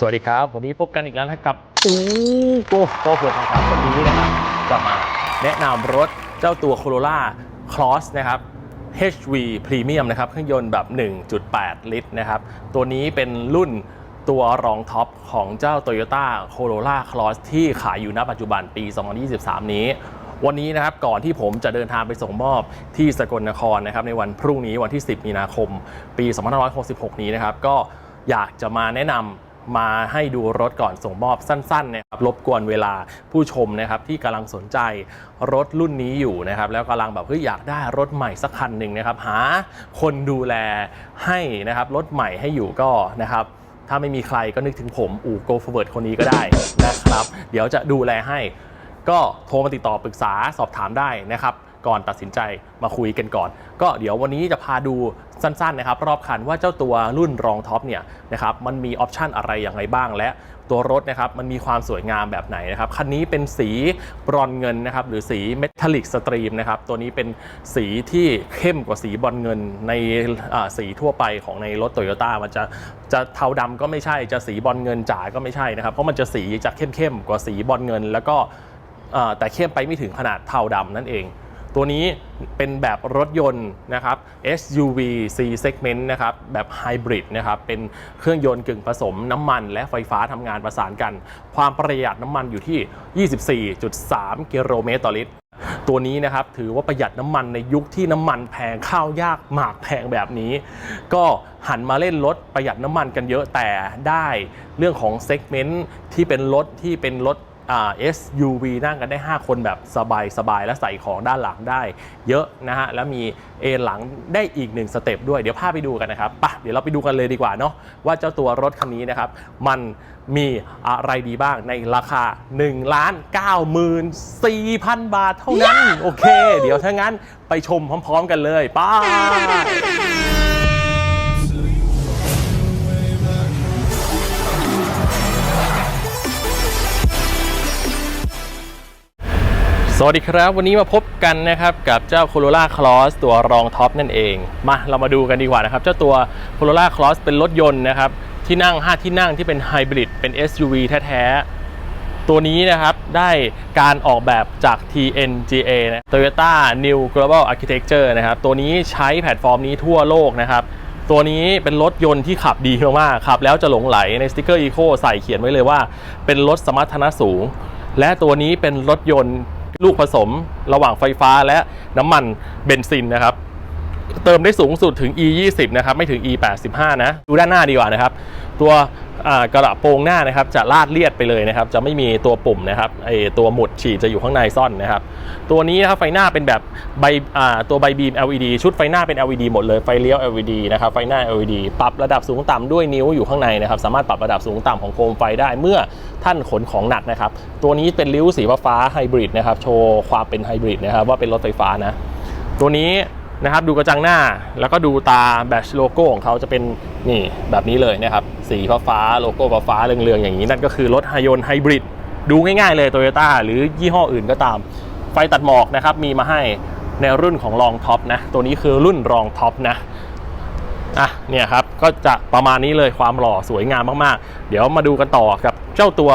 สวัสดีครับ วันนี้พบกันอีกแล้วนะครับอู้โกโก้เฟิร์นะครับวันนี้นะครับจะมาแนะนำรถเจ้าตัว Corolla Cross นะครับ HV Premium นะครับเครื่องยนต์แบบ 1.8 ลิตรนะครับ ตัวนี้เป็นรุ่นตัวรองท็อปของเจ้า Toyota Corolla Cross ที่ขายอยู่ณปัจจุบันปี 2023 นี้วันนี้นะครับก่อนที่ผมจะเดินทางไปส่งมอบที่สกลนครนะครับในวันพรุ่งนี้วันที่ 10 มีนาคม ปี 2566 นี้นะครับก็อยากจะมาแนะนำ มาให้ดูรถก่อนส่งมอบสั้นๆนะครับรบกวนเวลาผู้ชมนะครับที่กำลังสนใจรถรุ่นนี้อยู่นะครับแล้วกำลังแบบเฮ้ยอยากได้รถใหม่สักคันหนึ่งนะครับหาคนดูแลให้นะครับรถใหม่ให้อยู่ก็นะครับถ้าไม่มีใครก็นึกถึงผมอู่โกฟเวิร์ดคนนี้ก็ได้นะครับ เดี๋ยวจะดูแลให้ ก็โทรมาติดต่อปรึกษาสอบถามได้นะครับ ก่อนตัดสินใจมาคุยกันก่อน ก็เดี๋ยววันนี้จะพาดูสั้นๆนะครับรอบคันว่าเจ้าตัวรุ่นรองท็อปเนี่ยนะครับมันมีออปชันอะไรอย่างไรบ้างและตัวรถนะครับมันมีความสวยงามแบบไหนนะครับคันนี้เป็นสีบรอนเงินนะครับหรือสีเมทัลลิกสตรีมนะครับตัวนี้เป็นสีที่เข้มกว่าสีบรอนเงินในสีทั่วไปของในรถโตโยต้ามันจะจะเทาดำก็ไม่ใช่จะสีบรอนเงินจ๋าก็ไม่ใช่นะครับเพราะมันจะสีจะเข้มๆกว่าสีบรอนเงิน แล้วก็แต่เข้มไปไม่ถึงขนาดเทาดำนั่นเอง ตัวนี้เป็นแบบรถยนต์นะครับ SUV C segment นะครับแบบไฮบริดนะครับเป็นเครื่องยนต์กึ่งผสมน้ำมัน และไฟฟ้าทำงานประสานกัน ความประหยัดน้ำมันอยู่ที่ 24.3 กิโลเมตรต่อลิตรตัวนี้นะครับถือว่าประหยัดน้ำมันในยุคที่น้ำมันแพงข้าวยากหมากแพงแบบนี้ ก็หันมาเล่นรถประหยัดน้ำมันกันเยอะแต่ได้เรื่องของเซกเมนต์ที่เป็นรถที่เป็นรถ SUV นั่งกันได้ 5 คนแบบสบายสบายๆ และใส่ของด้านหลังได้เยอะนะฮะ แล้วมีเอนหลังได้อีกหนึ่งสเต็ปด้วย เดี๋ยวพาไปดูกันนะครับปะเดี๋ยวเราไปดูกันเลยดีกว่าเนาะว่าเจ้าตัวรถคันนี้นะครับ มันมีอะไรดีบ้างในราคา1ล้าน94,000 บาทเท่านั้น โอเค เดี๋ยวถ้างั้นไปชมพร้อม ๆ กันเลยไป้า สวัสดีครับ วันนี้มาพบกันนะครับกับเจ้า Corolla Cross ตัวรองท็อปนั่นเอง มาเรามาดูกันดีกว่านะครับ เจ้าตัว Corolla Cross เป็นรถยนต์นะครับ ที่นั่ง 5 ที่นั่งที่เป็นไฮบริดเป็น SUV แท้ๆ ตัวนี้นะครับ ได้การออกแบบจาก TNGA นะ Toyota New Global Architecture นะครับ ตัวนี้ใช้แพลตฟอร์มนี้ทั่วโลกนะครับ ตัวนี้เป็นรถยนต์ที่ขับดีมากๆขับ แล้วจะหลงไหลในสติกเกอร์ Eco ใส่เขียนไว้เลยว่า เป็นรถสมรรถนะสูง และตัวนี้เป็นรถยนต์ ลูกผสมระหว่างไฟฟ้าและน้ำมันเบนซินนะครับ เติมได้สูงสุดถึง e 2 0นะครับ ไม่ถึง e 8 5นะ ดูด้านหน้าดีกว่านะครับ ตัวกระโปรงหน้านะครับจะลาดเลียดไปเลยนะครับ จะไม่มีตัวปุ่มนะครับไอตัวหมุดฉีดจะอยู่ข้างในซ่อนนะครับ ตัวนี้นะครับไฟหน้าเป็นแบบใบตัวใบบีม LED ชุดไฟหน้าเป็น LED หมดเลยไฟเลี้ยว LED นะครับไฟหน้า LED ปรับระดับสูงต่ำด้วยนิ้วอยู่ข้างในนะครับ สามารถปรับระดับสูงต่ำของโคมไฟได้เมื่อท่านขนของหนักนะครับ ตัวนี้เป็นริ้วสีฟ้าไฮบริดนะครับโชว์ความเป็นไฮบริดนะครับว่าเป็นรถไฟฟ้านะตัวนี้นะครับดูกระจังหน้าแล้วก็ดูตาแบชโลโก้ของเขาจะเป็นนี่แบบนี้เลยนะครับ สีฟ้าฟ้าโลโก้ฟ้าฟ้าเรืองๆอย่างนี้นั่นก็คือรถไฮยนไฮบริดดูง่ายๆเลยโตโยต้าหรือยี่ห้ออื่นก็ตาม ไฟตัดหมอกนะครับมีมาให้ในรุ่นของรองท็อปนะ ตัวนี้คือรุ่นรองท็อปนะอะเนี่ยครับก็จะประมาณนี้เลยความหล่อสวยงามมากๆ เดี๋ยวมาดูกันต่อกับเจ้าตัว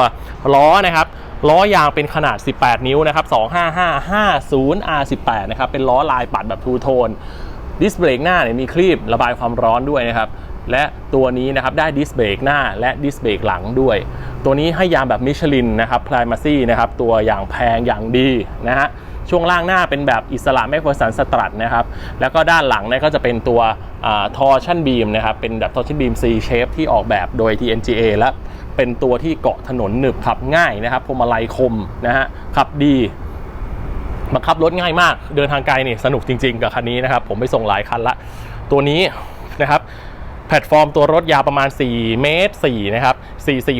ล้อนะครับล้อยางเป็นขนาด 18 นิ้วนะครับ 25550 R18 นะครับ เป็นล้อลายปัดแบบทูโทน ดิสเบรกหน้าเนี่ยมีคลีประบายความร้อนด้วยนะครับ และตัวนี้นะครับได้ดิสเบรกหน้าและดิสเบรกหลังด้วย ตัวนี้ให้ยางแบบมิชลินนะครับพลายมาซี่นะครับตัวอย่างแพงอย่างดีนะฮะช่วงล่างหน้าเป็นแบบอิสระแมกเฟอร์สันสตรัทนะครับแล้วก็ด้านหลังเนี่ยก็จะเป็นตัวทอร์ชันบีมนะครับเป็นแบบทอร์ชันบีม C shape ที่ออกแบบโดย TNGA และเป็นตัวที่เกาะถนนหนึบขับง่ายนะครับพวงมาลัยคมนะฮะขับดีบังคับรถง่ายมาก เดินทางไกลนี่สนุกจริง ๆ กับคันนี้นะครับ ผมไปส่งหลายคันละ ตัวนี้นะครับ แพลตฟอร์มตัวรถยาวประมาณ 4 เมตร4นะครับ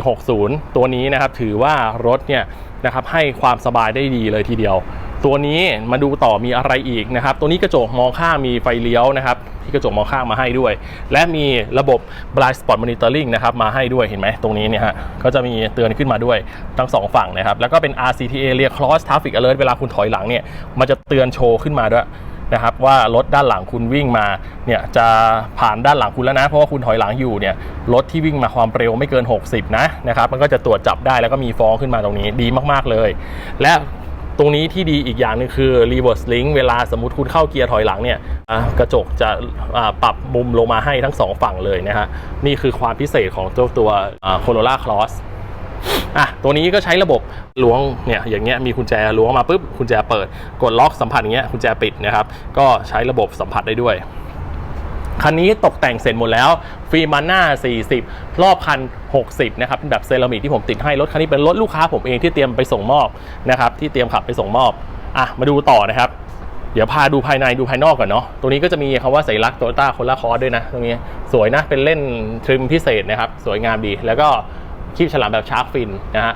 4460 ตัวนี้นะครับถือว่ารถเนี่ยนะครับให้ความสบายได้ดีเลยทีเดียว ตัวนี้มาดูต่อมีอะไรอีกนะครับ ตัวนี้กระจกมองข้างมีไฟเลี้ยวนะครับ ที่กระจกมองข้างมาให้ด้วย และมีระบบ blind spot monitoring นะครับมาให้ด้วยเห็นไหมตรงนี้เนี่ยฮะก็จะมีเตือนขึ้นมาด้วยทั้งสองฝั่งนะครับ แล้วก็เป็น RCTA Rear Cross Traffic Alert เวลาคุณถอยหลังเนี่ยมันจะเตือนโชว์ขึ้นมาด้วย นะครับว่ารถด้านหลังคุณวิ่งมาเนี่ยจะผ่านด้านหลังคุณแล้วนะ เพราะว่าคุณถอยหลังอยู่เนี่ยรถที่วิ่งมาความเร็วไม่เกิน 60 นะนะครับมันก็จะตรวจจับได้แล้วก็มีฟ้องขึ้นมาตรงนี้ดีมากๆเลย และตรงนี้ที่ดีอีกอย่างหนึงคือ reverse link เวลาสมมติคุณเข้าเกียร์ถอยหลังเนี่ยกระจกจะปรับมุมลงมาให้ทั้งสองฝั่งเลยนะฮะนี่คือความพิเศษของเจ้าตัวโคโรล่าคล อะตัวนี้ก็ใช้ระบบล้วงเนี่ยอย่างเงี้ยมีกุญแจล้วงมาปุ๊บกุญแจเปิด กดล็อกสัมผัสอย่างเงี้ยกุญแจปิดนะครับก็ใช้ระบบสัมผัสได้ด้วยคันนี้ตกแต่งเสร็จหมดแล้วฟิล์มมันหน้า 40 รอบคัน 60 นะครับ เป็นแบบเซรามิกที่ผมติดให้รถคันนี้เป็นรถลูกค้าผมเองที่เตรียมไปส่งมอบนะครับ ที่เตรียมขับไปส่งมอบ อะ มาดูต่อนะครับ เดี๋ยวพาดูภายในดูภายนอกก่อนเนาะตรงนี้ก็จะมีคำว่าสัญลักษณ์โตโยต้าคนละคอร์ด้วยนะ ตรงนี้ สวยนะ เป็นเล่นทริมพิเศษนะครับ สวยงามดี แล้วก็ คีบฉลามแบบชาร์กฟินนะฮะ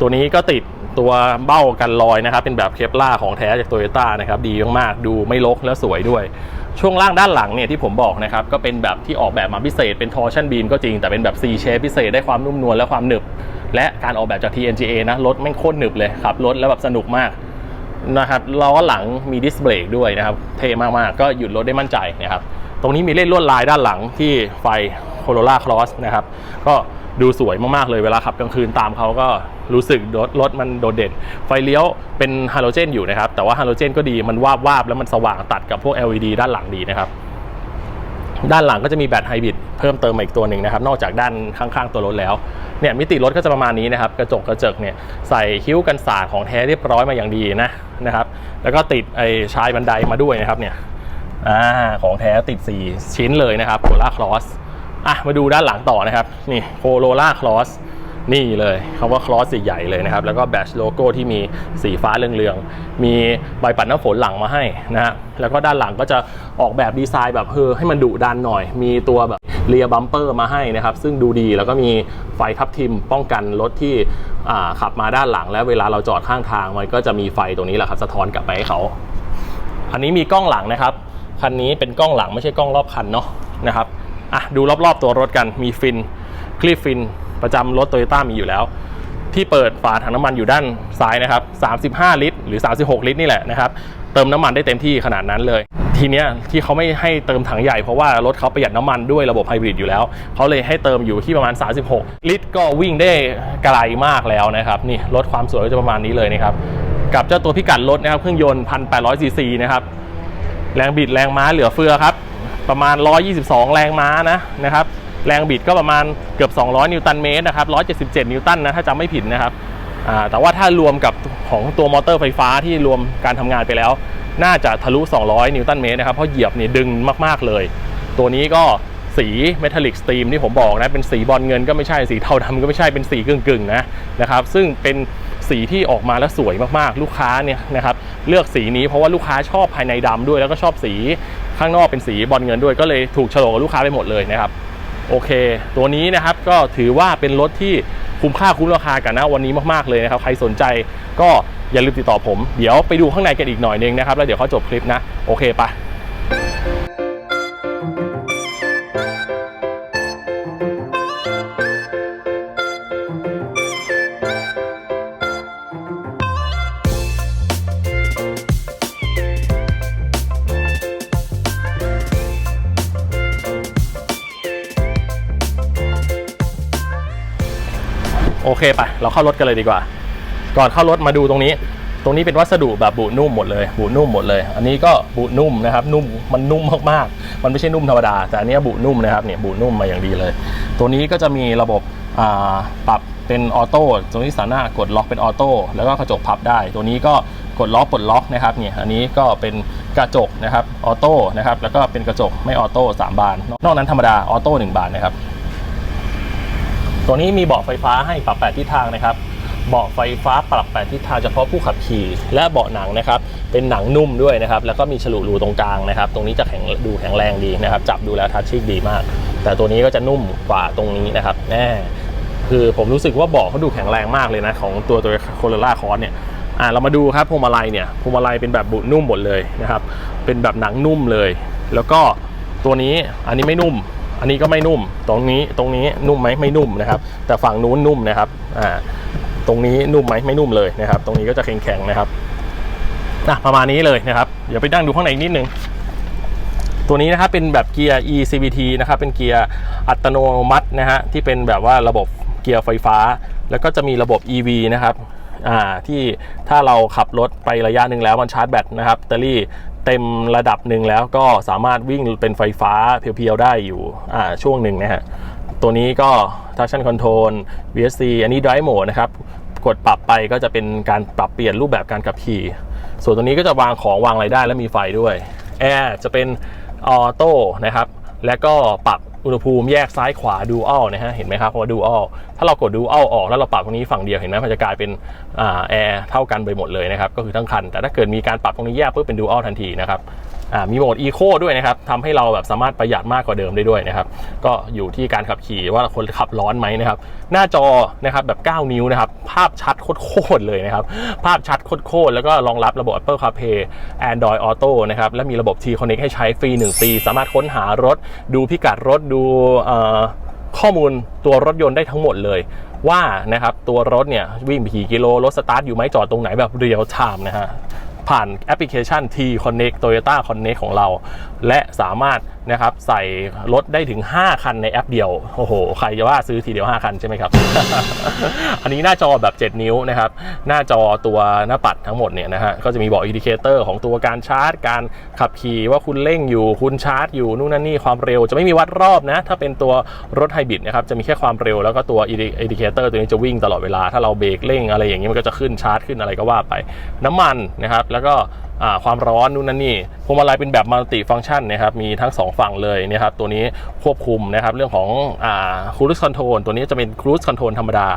ตัวนี้ก็ติดตัวเบ้ากันรอยนะครับ เป็นแบบเคปล่าของแท้จากโตโยต้านะครับ ดีมากๆ ดูไม่รกและสวยด้วย ช่วงล่างด้านหลังเนี่ยที่ผมบอกนะครับ ก็เป็นแบบที่ออกแบบมาพิเศษเป็นทอร์ชันบีมก็จริง แต่เป็นแบบ C shape พิเศษได้ความนุ่มนวลและความหนึบ และการออกแบบจาก TNGA นะรถไม่โคตรหนึบเลยขับรถแล้วแบบสนุกมากนะครับล้อหลังมีดิสเบรกด้วยนะครับ เท่มากๆ ก็หยุดรถได้มั่นใจนะครับ ตรงนี้มีเล่นลวดลายด้านหลังที่ไฟ Corolla Cross นะครับ ก็ ดูสวยมากๆเลยเวลาขับกลางคืนตามเขาก็รู้สึกรถรถมันโดดเด่น ไฟเลี้ยวเป็นฮาโลเจนอยู่นะครับ แต่ว่าฮาโลเจนก็ดีมันวาบวาบแล้วมันสว่างตัดกับพวก LED ด้านหลังดีนะครับ ด้านหลังก็จะมีแบตไฮบริดเพิ่มเติมมาอีกตัวหนึ่งนะครับ นอกจากด้านข้างๆตัวรถแล้วเนี่ยมิติรถก็จะประมาณนี้นะครับ กระจกกระจกเนี่ยใส่คิ้วกันสาดของแท้เรียบร้อยมาอย่างดีนะนะครับ แล้วก็ติดไอ้ชายบันไดมาด้วยนะครับเนี่ยอ่าของแท้ติด 4 ชิ้นเลยนะครับโคล่าคลอส อะมาดูด้านหลังต่อนะครับ นี่โคโรล่าคลอสนี่เลยคำว่าคลอสใหญ่เลยนะครับ แล้วก็แบชโลโก้ที่มีสีฟ้าเรืองๆ มีใบปัดน้ำฝนหลังมาให้นะฮะแล้วก็ด้านหลังก็จะออกแบบดีไซน์แบบเฮอให้มันดุดันหน่อย มีตัวแบบเรียบัมเปอร์มาให้นะครับ ซึ่งดูดีแล้วก็มีไฟทับทิมป้องกันรถที่ขับมาด้านหลัง แล้วเวลาเราจอดข้างทางมันก็จะมีไฟตรงนี้แหละครับสะท้อนกลับไปให้เขาอันนี้มีกล้องหลังนะครับคันนี้เป็นกล้องหลังไม่ใช่กล้องรอบคันเนาะนะครับ อะดูรอบๆตัวรถกันมีฟินคลีปฟินประจำรถโตโยต้ามีอยู่แล้ว ที่เปิดฝาถังน้ำมันอยู่ด้านซ้ายนะครับ 35 ลิตร หรือ 36 ลิตรนี่แหละนะครับ เติมน้ำมันได้เต็มที่ขนาดนั้นเลย ทีเนี้ยที่เขาไม่ให้เติมถังใหญ่เพราะว่ารถเขาประหยัดน้ำมันด้วยระบบไฮบริดอยู่แล้ว เขาเลยให้เติมอยู่ที่ประมาณ 36 ลิตร ก็วิ่งได้ไกลมากแล้วนะครับ นี่รถความสวยก็จะประมาณนี้เลยนะครับ กับเจ้าตัวพิกัดรถนะครับเครื่องยนต์1,800ซีซีนะครับ แรงบิดแรงม้าเหลือเฟือครับ ประมาณ 122 แรงม้านะนะครับแรงบิดก็ประมาณเกือบ 200 นิวตันเมตรนะครับ177 นิวตันนะถ้าจำไม่ผิดนะครับแต่ว่าถ้ารวมกับของตัวมอเตอร์ไฟฟ้าที่รวมการทำงานไปแล้ว น่าจะทะลุ 200 นิวตันเมตรนะครับเพราะเหยียบเนี่ยดึงมาก ๆ เลย ตัวนี้ก็สีเมทัลลิกสตรีมที่ผมบอกนะ เป็นสีบอลเงินก็ไม่ใช่สีเทาดำก็ไม่ใช่เป็นสีกึ่งๆนะนะครับซึ่งเป็นสีที่ออกมาแล้วสวยมากๆ ลูกค้าเนี่ยนะครับเลือกสีนี้เพราะว่าลูกค้าชอบภายในดำด้วยแล้วก็ชอบสี ข้างนอกเป็นสีบอลเงินด้วยก็เลยถูกฉลกกับลูกค้าไปหมดเลยนะครับโอเค ตัวนี้นะครับก็ถือว่าเป็นรถที่คุ้มค่าคุ้มราคากันนะวันนี้มากๆเลยนะครับใครสนใจก็อย่าลืมติดต่อผม เดี๋ยวไปดูข้างในกันอีกหน่อยนึงนะครับแล้วเดี๋ยวเขาจบคลิปนะโอเคปะ โอเคไปเราเข้ารถกันเลยดีกว่า ก่อนเข้ารถมาดูตรงนี้ ตรงนี้เป็นวัสดุแบบบุนุ่มหมดเลย บุนุ่มหมดเลย อันนี้ก็บุนุ่มนะครับนุ่มมันนุ่มมากๆ มันไม่ใช่นุ่มธรรมดา แต่อันนี้บุนุ่มนะครับเนี่ยบุนุ่มมาอย่างดีเลย ตัวนี้ก็จะมีระบบอ่าปรับเป็นออโต้ตรงนี้สามารถกดล็อกเป็นออโต้แล้วก็กระจกพับได้ ตัวนี้ก็กดล็อกปลดล็อกนะครับเนี่ยอันนี้ก็เป็นกระจกนะครับออโต้นะครับแล้วก็เป็นกระจกไม่ออโต้สามบาน นอกนั้นธรรมดาออโต้หนึ่งบานนะครับ ตัวนี้มีเบาะไฟฟ้าให้ปรับ8ทิศทางนะครับเบาะไฟฟ้าปรับ8ทิศทางเฉพาะผู้ขับขี่ และเบาะหนังนะครับ เป็นหนังนุ่มด้วยนะครับ แล้วก็มีฉลุรูตรงกลางนะครับ ตรงนี้จะแข็งดูแข็งแรงดีนะครับ จับดูแล้วทัชชิ่ดีมาก แต่ตัวนี้ก็จะนุ่มกว่าตรงนี้นะครับแน่คือผมรู้สึกว่าเบาะเขาดูแข็งแรงมากเลยนะ ของตัวตัวโคโรล่าคอร์สเนี่ยอ่าเรามาดูครับพวงมาลัยเนี่ยพวงมาลัยเป็นแบบบุนุ่มหมดเลยนะครับ เป็นแบบหนังนุ่มเลย แล้วก็ตัวนี้อันนี้ไม่นุ่ม อันนี้ก็ไม่นุ่ม ตรงนี้ตรงนี้นุ่มไหมไม่นุ่มนะครับ แต่ฝั่งนู้นนุ่มนะครับอ่าตรงนี้นุ่มไหมไม่นุ่มเลยนะครับ ตรงนี้ก็จะแข็งๆนะครับนะประมาณนี้เลยนะครับเดี๋ยวไปนั่งดูข้างในอีกนิดนึงตัวนี้นะครับเป็นแบบเกียร์ eCVT นะครับเป็นเกียร์อัตโนมัตินะฮะที่เป็นแบบว่าระบบเกียร์ไฟฟ้า แล้วก็จะมีระบบ EV นะครับอ่าที่ถ้าเราขับรถไประยะหนึ่งแล้วมันชาร์จแบตนะครับแบตเตอรี่ เต็มระดับหนึ่งแล้วก็สามารถวิ่งเป็นไฟฟ้าเพียวๆได้อยู่ช่วงหนึ่งนะฮะตัวนี้ก็ traction control VSC อันนี้ drive mode นะครับ กดปรับไปก็จะเป็นการปรับเปลี่ยนรูปแบบการขับขี่ ส่วนตัวนี้ก็จะวางของวางอะไรได้และมีไฟด้วยแอร์จะเป็นออโต้นะครับ และก็ปรับ อุณหภูมิแยกซ้ายขวาดูอัลนะฮะเห็นไหมครับว่าดูอัลถ้าเรากดดูอัลออกแล้วเราปรับตรงนี้ฝั่งเดียวเห็นไหมมันจะกลายเป็นแอร์เท่ากันไปหมดเลยนะครับก็คือทั้งคัน แต่ถ้าเกิดมีการปรับตรงนี้แยกเพื่อเป็นดูอัลทันทีนะครับ มีโหมดอีโคด้วยนะครับทำให้เราแบบสามารถประหยัดมากกว่าเดิมได้ด้วยนะครับ ก็อยู่ที่การขับขี่ว่าคนขับร้อนไหมนะครับ หน้าจอนะครับแบบ 9 นิ้วนะครับ ภาพชัดโคตรเลยนะครับ ภาพชัดโคตรแล้วก็รองรับระบบ Apple CarPlay Android Auto นะครับ และมีระบบ T Connect ให้ใช้ฟรี 1 ปี สามารถค้นหารถ ดูพิกัดรถดูข้อมูลตัวรถยนต์ได้ทั้งหมดเลยว่านะครับตัวรถเนี่ยวิ่งไปกี่กิโลรถสตาร์ทอยู่ไหมจอดตรงไหนแบบเรียลไทม์นะฮะ ผ่านแอปพลิเคชัน T Connect Toyota Connect ของเรา และสามารถนะครับใส่รถได้ถึง 5 คันในแอปเดียว โอ้โห ใครจะว่าซื้อทีเดียว 5 คันใช่ไหมครับ อันนี้หน้าจอแบบ 7 นิ้วนะครับ หน้าจอตัวหน้าปัดทั้งหมดเนี่ยนะฮะ ก็จะมีบอกอินดิเคเตอร์ของตัวการชาร์จ การขับขี่ว่าคุณเร่งอยู่ คุณชาร์จอยู่ นู่นนั่นนี่ ความเร็วจะไม่มีวัดรอบนะ ถ้าเป็นตัวรถไฮบริดนะครับ จะมีแค่ความเร็วแล้วก็ตัวอินดิเคเตอร์ตัวนี้จะวิ่งตลอดเวลา ถ้าเราเบรกเร่งอะไรอย่างนี้มันก็จะขึ้นชาร์จขึ้นอะไรก็ว่าไป น้ำมันนะครับแล้วก็ความร้อนนู่นนั่นนี่พวงมาลัยเป็นแบบมัลติฟัง c t ชันนะครับมีทั้ง 2 ฝั่งเลยนะครับตัวนี้ควบคุมนะครับเรื่องของครู i คอนโทรลตัวนี้จะเป็นครู i คอนโทรลธรรมดา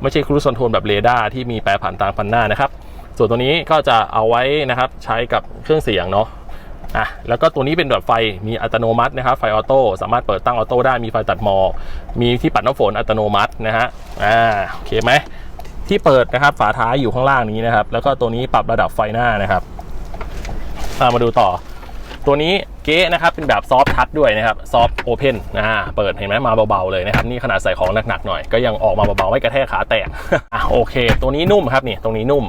ไม่ใช่ครู i คอนโทรลแบบเรดาร์ที่มีแปรผันตามพันหน้านะครับส่วนตัวนี้ก็จะเอาไว้นะครับใช้กับเครื่องเสียงเนาะอะแล้วก็ตัวนี้เป็นแบบไฟมีอัตโนมัตินะครับไฟออโต้สามารถเปิดตั้งออโต้ได้มีไฟตัดหมอกมีที่ปัดน้ำฝนอัตโนมัตินะฮะอ่าโอเคไหม ที่เปิดนะครับ ฝาท้ายอยู่ข้างล่างนี้นะครับ แล้วก็ตัวนี้ปรับระดับไฟหน้านะครับามาดูต่อ ตัวนี้เก๊นะครับเป็นแบบซอฟทัชด้วยนะครับซอฟโอเพนนะฮะเปิดเห็นไหมมาเบาๆเลยนะครับนี่ขนาดใส่ของหนักๆหน่อยก็ยังออกมาเบาๆไม่กระแทกขาแตกอะโอเค ตัวนี้นุ่มครับนี่ตรงนี้นุ่ม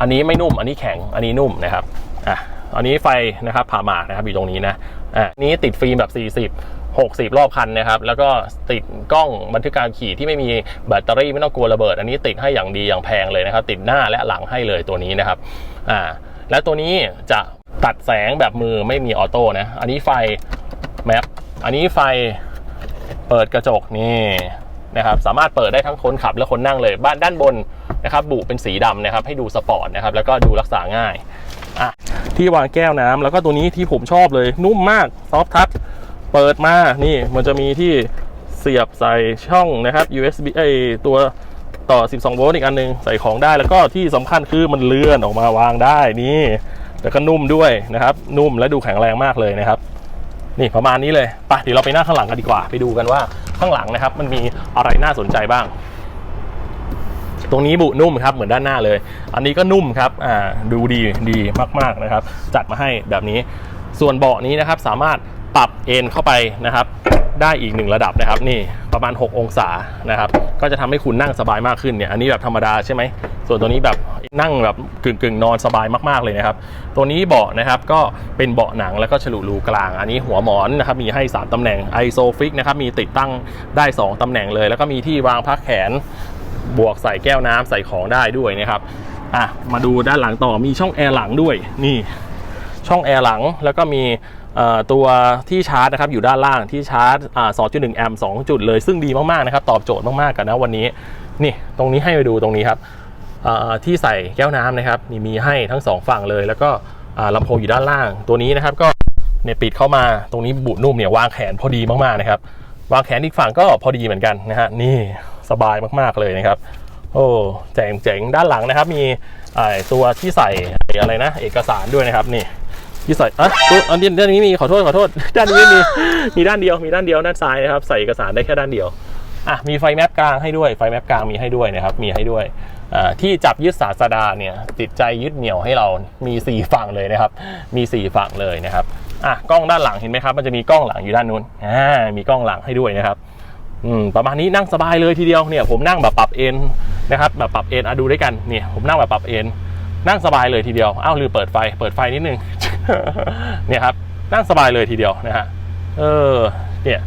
อันนี้ไม่นุ่ม อันนี้แข็งอันนี้นุ่มนะครับอะอันนี้ไฟนะครับผ่าหมากนะครับอยู่ตรงนี้นะอะนี้ติดฟิล์มแบบ 40 60 รอบคันนะครับ แล้วก็ติดกล้องบันทึกการขี่ที่ไม่มีแบตเตอรี่ไม่ต้องกลัวระเบิด อันนี้ติดให้อย่างดีอย่างแพงเลยนะครับ ติดหน้าและหลังให้เลยตัวนี้นะครับอ่าและตัวนี้จะตัดแสงแบบมือไม่มีออโต้นะ อันนี้ไฟแมปอันนี้ไฟเปิดกระจกนี่นะครับ สามารถเปิดได้ทั้งคนขับและคนนั่งเลย บ้านด้านบนนะครับบุเป็นสีดำนะครับ ให้ดูสปอร์ตนะครับ แล้วก็ดูรักษาง่ายอะที่วางแก้วน้ำแล้วก็ตัวนี้ที่ผมชอบเลยนุ่มมากซอฟทัช เปิดมา นี่มันจะมีที่เสียบใส่ช่องนะครับ USB ไอตัวต่อ 12 โวลต์อีกอันหนึง ใส่ของได้แล้วก็ที่สำคัญคือมันเลื่อนออกมาวางได้นี่แล้วก็นุ่มด้วยนะครับ นุ่มและดูแข็งแรงมากเลยนะครับ นี่ประมาณนี้เลยไปเดี๋ยวเราไปนั่งข้างหลังกันดีกว่า ไปดูกันว่าข้างหลังนะครับ มันมีอะไรน่าสนใจบ้าง ตรงนี้บุนุ่มครับเหมือนด้านหน้าเลย อันนี้ก็นุ่มครับอ่าดูดีดีมากๆนะครับ จัดมาให้แบบนี้ส่วนเบาะนี้นะครับสามารถ ปรับเอ็นเข้าไปนะครับ ได้อีกหนึ่งระดับนะครับ นี่ประมาณ 6 องศานะครับ ก็จะทำให้คุณนั่งสบายมากขึ้นเนี่ยอันนี้แบบธรรมดาใช่ไหมส่วนตัวนี้แบบนั่งแบบกึ่งกึ่งนอนสบายมากๆเลยนะครับ ตัวนี้เบาะนะครับก็เป็นเบาะหนังแล้วก็ฉลุรูกลาง อันนี้หัวหมอนนะครับมีให้ 3ตำแหน่งไอโซฟิกนะครับมีติดตั้งได้ 2ตำแหน่งเลย แล้วก็มีที่วางพักแขนบวกใส่แก้วน้ำใส่ของได้ด้วยนะครับอะมาดูด้านหลังต่อมีช่องแอร์หลังด้วยนี่ช่องแอร์หลังแล้วก็มี ตัวที่ชาร์จนะครับอยู่ด้านล่างที่ชาร์จอ่า2.1 แอมป์ 2 จุดเลย ซึ่งดีมากๆนะครับตอบโจทย์มากๆกันนะวันนี้ นี่ตรงนี้ให้ไปดูตรงนี้ครับที่ใส่แก้วน้ำนะครับนี่มีให้ทั้งสองฝั่งเลย แล้วก็อ่าลำโพงอยู่ด้านล่างตัวนี้นะครับก็เนี่ยปิดเข้ามาตรงนี้บุนุ่มเนี่ยวางแขนพอดีมากๆนะครับวางแขนอีกฝั่งก็พอดีเหมือนกันนะฮะนี่สบายมากๆเลยนะครับโอ้เจ๋งเจ๋งด้านหลังนะครับมีตัวที่ใส่อะไรนะ เอกสารด้วยนะครับนี่ ที่ใส่อะตัวอันนี้ด้านนี้มีขอโทษขอโทษ ด้านนี้ไม่มี มีด้านเดียว มีด้านเดียวด้านซ้ายนะครับ ใส่เอกสารได้แค่ด้านเดียว อะ มีไฟแมปกลางให้ด้วย ไฟแมปกลางมีให้ด้วยนะครับ มีให้ด้วยอ่าที่จับยึดศาสดาเนี่ยติดใจยึดเหนี่ยวให้เรามี 4 ฝั่งเลยนะครับ มี 4 ฝั่งเลยนะครับอะกล้องด้านหลังเห็นไหมครับ มันจะมีกล้องหลังอยู่ด้านนู้นอ่ามีกล้องหลังให้ด้วยนะครับอืมประมาณนี้นั่งสบายเลยทีเดียวเนี่ยผมนั่งแบบปรับเอนนะครับแบบปรับเอนอะดูด้วยกันเนี่ยผมนั่งแบบปรับเอนนั่งสบายเลยทีเดียวอ้าวลืมเปิดไฟเปิดไฟนิดนึง เนี่ยครับนั่งสบายเลยทีเดียวนะฮะเออเนี่ย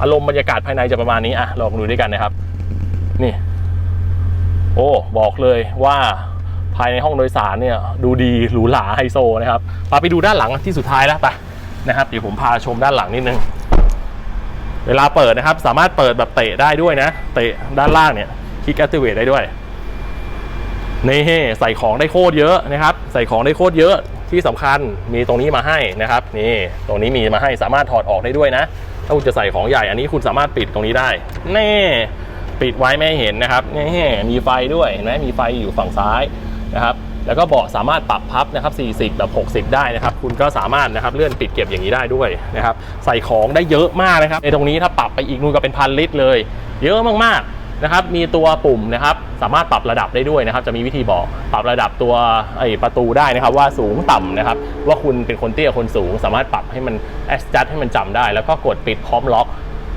อารมณ์บรรยากาศภายในจะประมาณนี้อะลองดูด้วยกันนะครับ นี่ โอ้บอกเลยว่าภายในห้องโดยสารเนี่ย ดูดีหรูหราไฮโซนะครับพาไปดูด้านหลังที่สุดท้ายแล้วไปนะครับเดี๋ยวผมพาชมด้านหลังนิดนึงเวลาเปิดนะครับ สามารถเปิดแบบเตะได้ด้วยนะ เตะด้านล่างเนี่ยคลิกแอคทีเวตได้ด้วยนี่ใส่ของได้โคตรเยอะนะครับ ใส่ของได้โคตรเยอะ ที่สำคัญมีตรงนี้มาให้นะครับนี่ตรงนี้มีมาให้สามารถถอดออกได้ด้วยนะ ถ้าคุณจะใส่ของใหญ่อันนี้คุณสามารถปิดตรงนี้ได้แน่ปิดไว้ไม่เห็นนะครับนี่มีไฟด้วยเห็นไหมมีไฟอยู่ฝั่งซ้ายนะครับแล้วก็เบาะสามารถปรับพับนะครับ 40 แบบ 60 ได้นะครับ คุณก็สามารถนะครับเลื่อนปิดเก็บอย่างนี้ได้ด้วยนะครับ ใส่ของได้เยอะมากนะครับ ในตรงนี้ถ้าปรับไปอีกนู่นก็เป็นพันลิตรเลย เยอะมากๆ นะครับมีตัวปุ่มนะครับสามารถปรับระดับได้ด้วยนะครับ จะมีวิธีบอกปรับระดับตัวไอประตูได้นะครับ ว่าสูงต่ำนะครับ ว่าคุณเป็นคนเตี้ยคนสูง สามารถปรับให้มัน adjust ให้มันจำได้ แล้วก็กดปิดพร้อมล็อก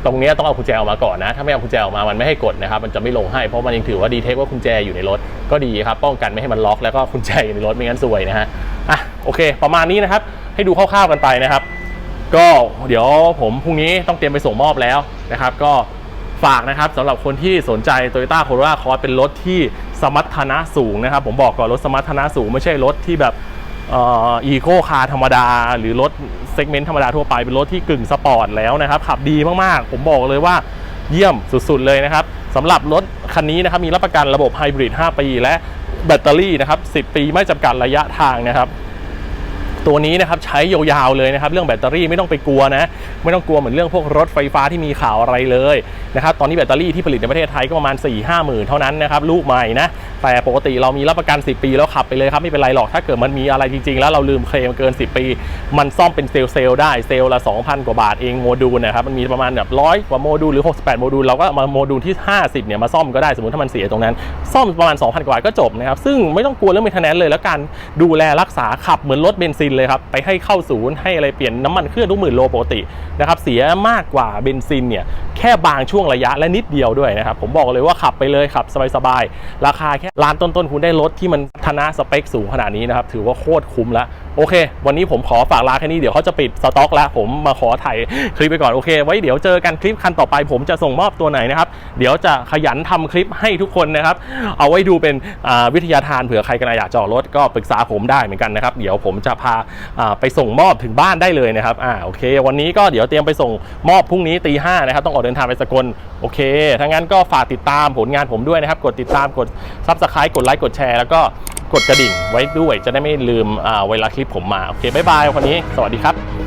ตรงนี้ต้องเอากุญแจออกมาก่อนนะ ถ้าไม่เอากุญแจออกมามันไม่ให้กดนะครับ มันจะไม่ลงให้เพราะมันยังถือว่าดีเทคว่ากุญแจอยู่ในรถก็ดีครับป้องกันไม่ให้มันล็อกแล้วก็กุญแจอยู่ในรถไม่งั้นซวยนะฮะอะโอเค ประมาณนี้นะครับ ให้ดูคร่าวๆกันไปนะครับ ก็เดี๋ยวผมพรุ่งนี้ต้องเตรียมไปส่งมอบแล้วนะครับ ก็ ฝากนะครับสำหรับคนที่สนใจ Toyota Corolla Cross เป็นรถที่สมรรถนะสูงนะครับ ผมบอกก่อนรถสมรรถนะสูง ไม่ใช่รถที่แบบอีโคคาร์ธรรมดา หรือรถเซกเมนต์ธรรมดาทั่วไปเป็นรถที่กึ่งสปอร์ตแล้วนะครับ ขับดีมากๆ ผมบอกเลยว่าเยี่ยมสุดๆเลยนะครับสำหรับรถคันนี้นะครับมีรับประกันระบบไฮบริด 5 ปี และแบตเตอรี่นะครับ 10 ปีไม่จำกัดระยะทางนะครับ ตัวนี้นะครับใช้ยาวๆเลยนะครับเรื่องแบตเตอรี่ไม่ต้องไปกลัวนะ ไม่ต้องกลัวเหมือนเรื่องพวกรถไฟฟ้าที่มีข่าวอะไรเลยนะครับตอนนี้แบตเตอรี่ที่ผลิตในประเทศไทยก็ประมาณ4 5 0 0 0 0เท่านั้นนะครับลูกใหม่นะ แต่ปกติเรามีรับประกัน 10 ปีแล้วขับไปเลยครับไม่เป็นไรหรอกถ้าเกิดมันมีอะไรจริงๆ แล้วเราลืมเคลมเกิน 10 ปี มันซ่อมเป็นเซลล์เซลล์ได้เซลล์ละ 2,000 กว่าบาทเองโมดูลนะครับมันมีประมาณแบบร้อยกว่าโมดูลหรือ 68 โมดูลเราก็มาโมดูลที่ 50 เนี่ยมาซ่อมก็ได้สมมติถ้ามันเสียตรงนั้น ซ่อมประมาณ 2,000 กว่าบาทก็จบนะครับซึ่งไม่ต้องกลัวเรื่องเมนเทนแนนเลยแล้วการดูแลรักษาขับเหมือนรถเบนซินเลยครับไปให้เข้าศูนย์ให้อะไรเปลี่ยนน้ำมันเครื่องทุกหมื่นโลปกตินะครับเสียมากกว่าเบนซินเนี่ยแค่บางช่วงระยะและนิดเดียวด้วยนะครับผมบอกเลยว่าขับไปเลยขับสบายๆราคาแค่ล้านต้นๆคุณได้รถที่มันพัฒนาสเปคสูงขนาดนี้นะครับ ถือว่าโคตรคุ้มละโอเค วันนี้ผมขอฝากลาแค่นี้เดี๋ยวเขาจะปิดสต็อกแล้วผมมาขอถ่ายคลิปไปก่อนโอเค ไว้เดี๋ยวเจอกันคลิปคันต่อไป ผมจะส่งมอบตัวไหนนะครับ เดี๋ยวจะขยันทำคลิปให้ทุกคนนะครับ เอาไว้ดูเป็นวิทยาทานเผื่อใครกำลังอยากจอดรถก็ปรึกษาผมได้เหมือนกันนะครับ เดี๋ยวผมจะพาอ่าไปส่งมอบถึงบ้านได้เลยนะครับอ่าโอเค วันนี้ก็เดี๋ยวเตรียมไปส่งมอบพรุ่งนี้ตีห้านะครับต้องออกเดินทางไปสกลโอเคถ้างั้นก็ฝากติดตามผลงานผมด้วยนะครับ กดติดตามกดซับสไครต์กดไลค์กดแชร์แล้วก็กดกระดิ่งไว้ด้วยจะได้ไม่ลืมอ่าเวลาคลิปผมมา โอเคบ๊ายบายวันนี้ สวัสดีครับ